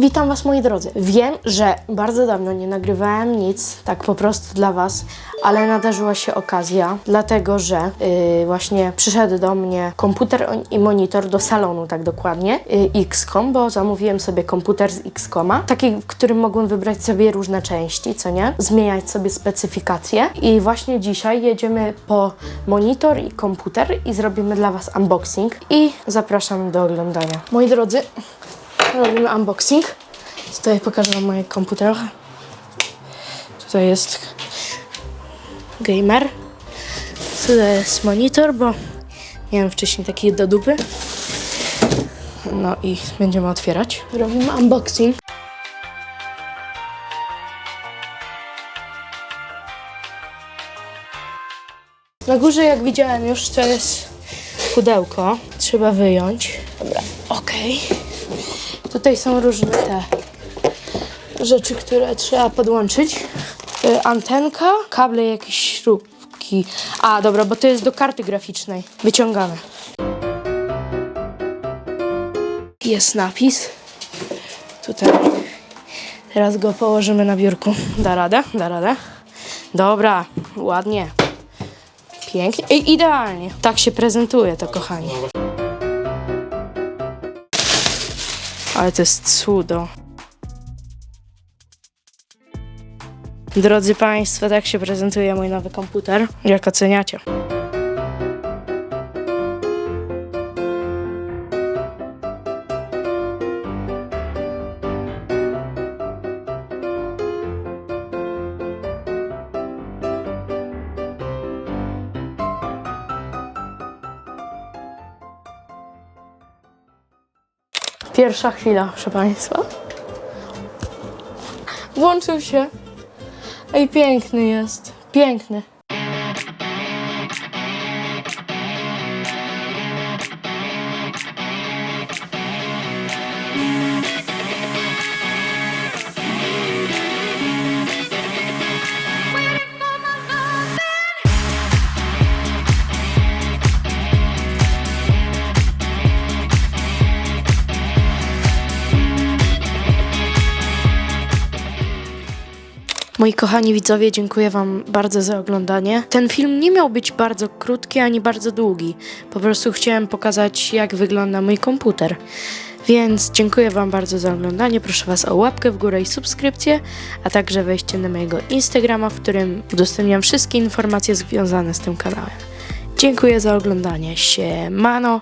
Witam Was moi drodzy. Wiem, że bardzo dawno nie nagrywałem nic, tak po prostu dla Was, ale nadarzyła się okazja, dlatego że yy, właśnie przyszedł do mnie komputer i monitor do salonu, tak dokładnie, yy, XCOM, bo zamówiłem sobie komputer z XCOMa, taki, w którym mogłem wybrać sobie różne części, co nie? Zmieniać sobie specyfikacje i właśnie dzisiaj jedziemy po monitor i komputer i zrobimy dla Was unboxing i zapraszam do oglądania. Moi drodzy, robimy unboxing. Tutaj pokażę Wam moje komputer. Tutaj jest gamer. Tutaj jest monitor, bo miałem wcześniej taki do dupy. No i będziemy otwierać. Robimy unboxing. Na górze, jak widziałem już, to jest pudełko. Trzeba wyjąć. Dobra, okej. Tutaj są różne te rzeczy, które trzeba podłączyć. Y, Antenka, kable, jakieś śrubki. A, dobra, bo to jest do karty graficznej. Wyciągamy. Jest napis. Tutaj. Teraz go położymy na biurku. Da radę? Da radę? Dobra, ładnie. Pięknie. I idealnie. Tak się prezentuje to, kochani. Ale to jest cudo. Drodzy Państwo, tak się prezentuje mój nowy komputer. Jak oceniacie? Pierwsza chwila, proszę Państwa. Włączył się. Ej, piękny jest. Piękny. Moi kochani widzowie, dziękuję Wam bardzo za oglądanie. Ten film nie miał być bardzo krótki ani bardzo długi. Po prostu chciałem pokazać, jak wygląda mój komputer. Więc dziękuję Wam bardzo za oglądanie. Proszę Was o łapkę w górę i subskrypcję, a także wejście na mojego Instagrama, w którym udostępniam wszystkie informacje związane z tym kanałem. Dziękuję za oglądanie. Siemano!